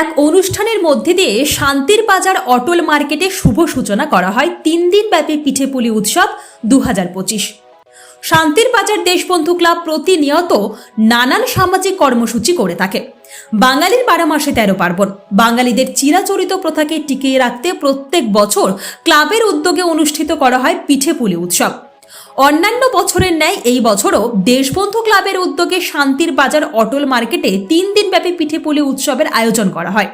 এক অনুষ্ঠানের মধ্যে দিয়ে শান্তির বাজার অটল মার্কেটে শুভ সূচনা করা হয় তিন দিন ব্যাপী পিঠেপুলি উৎসব দুহাজার পঁচিশ। শান্তির বাজার দেশবন্ধু ক্লাব প্রতিনিয়ত নানান সামাজিক কর্মসূচি করে থাকে। বাঙালির বারো মাসে তেরো পার্বণ। বাঙালিদের চিরাচরিত প্রথাকে টিকিয়ে রাখতে প্রত্যেক বছর ক্লাবের উদ্যোগে অনুষ্ঠিত করা হয় পিঠেপুলি উৎসব। অন্যান্য বছরের ন্যায় এই বছরও দেশবন্ধু ক্লাবের উদ্যোগে শান্তির বাজার অটল মার্কেটে তিন দিনব্যাপী পিঠেপুলি উৎসবের আয়োজন করা হয়।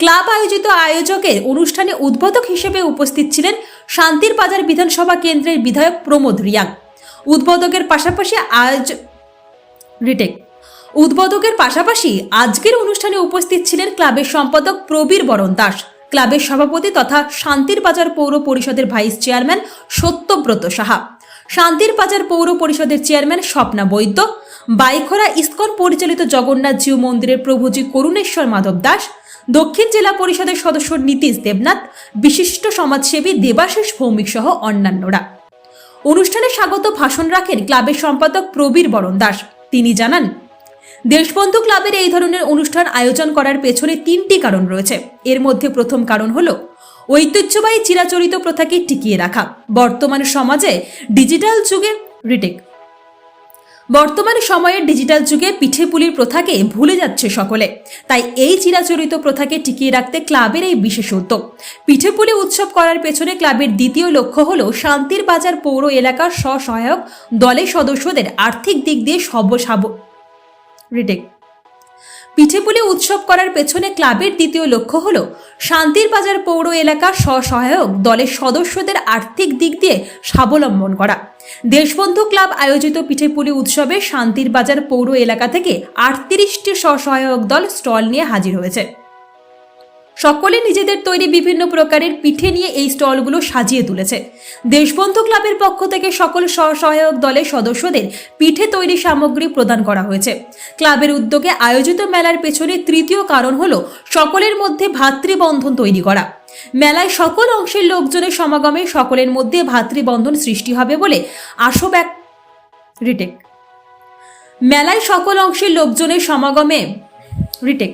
ক্লাব আয়োজিত আয়োজকের অনুষ্ঠানে উদ্বোধক হিসেবে উপস্থিত ছিলেন শান্তির বাজার বিধানসভা কেন্দ্রের বিধায়ক প্রমোদ রিয়াং। উদ্বোধকের পাশাপাশি আয়োজ রিটেক। উদ্বোধকের পাশাপাশি আজকের অনুষ্ঠানে উপস্থিত ছিলেন ক্লাবের সম্পাদক প্রবীর বরণ দাস, ক্লাবের সভাপতি তথা শান্তির বাজার পৌর পরিষদের ভাইস চেয়ারম্যান সত্যব্রত সাহা। শান্তির বাজার পৌর পরিষদের চেয়ারম্যান স্বপ্না বৈদ্য, বাইখরা ইস্কন পরিচালিত জগন্নাথ জিউ মন্দিরের প্রভুজি করুণেশ্বর মাধব দাস, দক্ষিণ জেলা পরিষদের সদস্য নীতিশ দেবনাথ, বিশিষ্ট সমাজসেবী দেবাশিস ভৌমিক সহ অন্যান্যরা। অনুষ্ঠানে স্বাগত ভাষণ রাখেন ক্লাবের সম্পাদক প্রবীর বরণ দাস। তিনি জানান, দেশবন্ধু ক্লাবের এই ধরনের অনুষ্ঠান আয়োজন করার পেছনে তিনটি কারণ রয়েছে। এর মধ্যে প্রথম কারণ হলো ঐতিহ্যবাহী চিরাচরিত প্রথাকে টিকিয়ে রাখা। বর্তমান সমাজে ডিজিটাল যুগে রিটেক। বর্তমান সময়ের ডিজিটাল যুগে পিঠে পুলির প্রথাকে ভুলে যাচ্ছে সকলে। তাই এই চিরাচরিত প্রথাকে টিকিয়ে রাখতে ক্লাবের এই বিশেষ উদ্যোগ পিঠেপুলি উৎসব করার পেছনে ক্লাবের দ্বিতীয় লক্ষ্য হল শান্তির বাজার পৌর এলাকার স্বসহায়ক দলের সদস্যদের আর্থিক দিক দিয়ে সবসাব রিটেক। পিঠেপুলি উৎসব করার পেছনে ক্লাবের দ্বিতীয় লক্ষ্য হল শান্তির বাজার পৌর এলাকার স্বসহায়ক দলের সদস্যদের আর্থিক দিক দিয়ে স্বাবলম্বন করা। দেশবন্ধু ক্লাব আয়োজিত পিঠেপুলি উৎসবে শান্তির বাজার পৌর এলাকা থেকে আটত্রিশটি স্বসহায়ক দল স্টল নিয়ে হাজির হয়েছে। সকলে নিজেদের তৈরি বিভিন্ন প্রকারের পিঠে নিয়ে এই স্টলগুলো সাজিয়ে তুলেছে। দেশবন্ধু ক্লাবের পক্ষ থেকে সকল স্বসহায়ক দলের সদস্যদের পিঠে তৈরি সামগ্রী প্রদান করা হয়েছে। ক্লাবের উদ্যোগে আয়োজিত মেলার পেছনে তৃতীয় কারণ হলো সকলের মধ্যে ভাতৃবন্ধন তৈরি করা। মেলায় সকল অংশের লোকজনের সমাগমে সকলের মধ্যে ভাতৃবন্ধন সৃষ্টি হবে বলে আশো ব্যক রিটেক। মেলায় সকল অংশের লোকজনের সমাগমে রিটেক।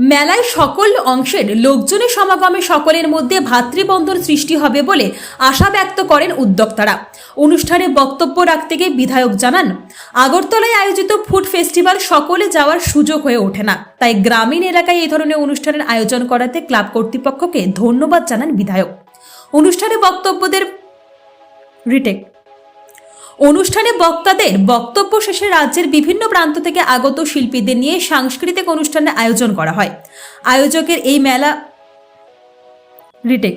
মেলায় সকল অংশের লোকজনের সমাগমে সকলের মধ্যে ভাতৃবন্ধন সৃষ্টি হবে বলে আশা ব্যক্ত করেন উদ্যোক্তারা। অনুষ্ঠানে বক্তব্য রাখতে গিয়ে বিধায়ক জানান, আগরতলায় আয়োজিত ফুড ফেস্টিভ্যাল সকলে যাওয়ার সুযোগ হয়ে ওঠে না। তাই গ্রামীণ এলাকায় এই ধরনের অনুষ্ঠানের আয়োজন করাতে ক্লাব কর্তৃপক্ষকে ধন্যবাদ জানান বিধায়ক। অনুষ্ঠানে বক্তব্যদের রিটেক অনুষ্ঠানে বক্তাদের বক্তব্য শেষে রাজ্যের বিভিন্ন প্রান্ত থেকে আগত শিল্পীদের নিয়ে সাংস্কৃতিক অনুষ্ঠানের আয়োজন করা হয়। আয়োজকের এই মেলা রিটেক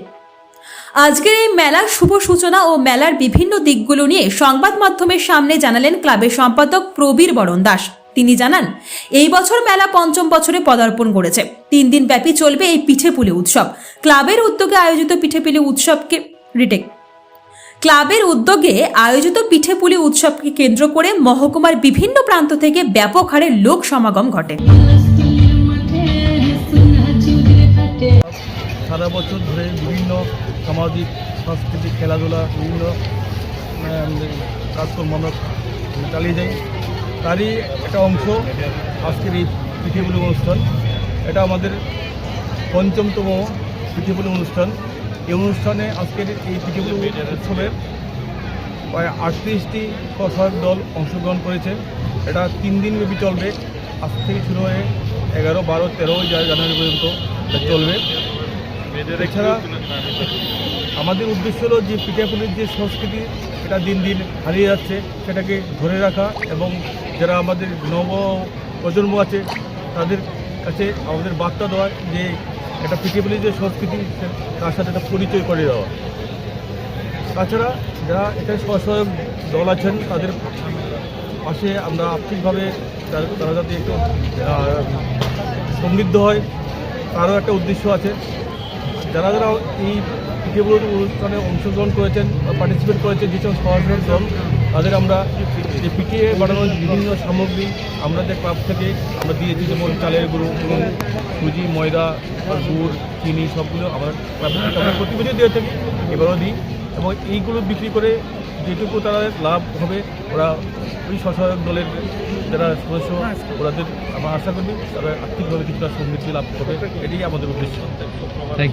আজকের এই মেলার শুভ সূচনা ও মেলার বিভিন্ন দিকগুলো নিয়ে সংবাদ মাধ্যমের সামনে জানালেন ক্লাবের সম্পাদক প্রবীর বরণ দাস। তিনি জানান, এই বছর মেলা পঞ্চম বছরে পদার্পণ করেছে। তিন দিন ব্যাপী চলবে এই পিঠেপুলি উৎসব। ক্লাবের উদ্যোগে আয়োজিত পিঠেপুলি উৎসবকে রিটেক ক্লাবের উদ্যোগে আয়োজিত পিঠেপুলি উৎসবকে কেন্দ্র করে মহকুমার বিভিন্ন প্রান্ত থেকে ব্যাপক হারে লোক সমাগম ঘটে। সারা বছর ধরে বিভিন্ন সামাজিক, সাংস্কৃতিক খেলাধুলা, বিভিন্ন কাজকর্ম চালিয়ে যাই। তারই একটা অংশ আজকের এই পিঠেপুলি অনুষ্ঠান। এটা আমাদের পঞ্চমতম পিঠেপুলি অনুষ্ঠান। এই অনুষ্ঠানে আজকের এই পিঠেপুলি উৎসবের প্রায় আটত্রিশটি স্বসহায়ক দল অংশগ্রহণ করেছে। এটা তিন দিন ব্যাপী চলবে। আজ থেকে শুরু হয়ে এগারো, বারো, তেরো জানুয়ারি পর্যন্ত এটা চলবে। এছাড়া আমাদের উদ্দেশ্য হলো যে পিঠাপুলির যে সংস্কৃতি, সেটা দিন দিন হারিয়ে যাচ্ছে। সেটাকে ধরে রাখা এবং যারা আমাদের নব প্রজন্ম আছে, তাদের কাছে আমাদের বার্তা দেওয়া যে একটা পিঠেপুলির যে সংস্কৃতি, তার সাথে একটা পরিচয় করে দেওয়া। তাছাড়া যারা এখানে স্বসহায়ক দল আছেন, তাদের পাশে আমরা আর্থিকভাবে তারা যাতে একটু সমৃদ্ধ হয়, তারও একটা উদ্দেশ্য আছে। যারা যারা এই পিটিএগুলোর অনুষ্ঠানে অংশগ্রহণ করেছেন বা পার্টিসিপেট করেছেন যেসব সহায়ক দল, তাদের আমরা যে পিটিএ বানানোর বিভিন্ন সামগ্রী আমরা যে ক্লাব থেকে আমরা দিয়েছি, যেমন চালের গুঁড়ো, এবং সুজি, ময়দা, গুড়, চিনি সবগুলো আমরা প্রতি দিয়ে থাকি, এবারও দিই। এবং এইগুলো বিক্রি করে যেটুকু তারা লাভ হবে, ওরা ওই স্বসহায়ক দলের যারা সদস্য, ওরাদের আমরা আশা করি তারা আর্থিকভাবে কিছুটা সমৃদ্ধি লাভ করবে, এটাই আমাদের উদ্দেশ্য। Thank you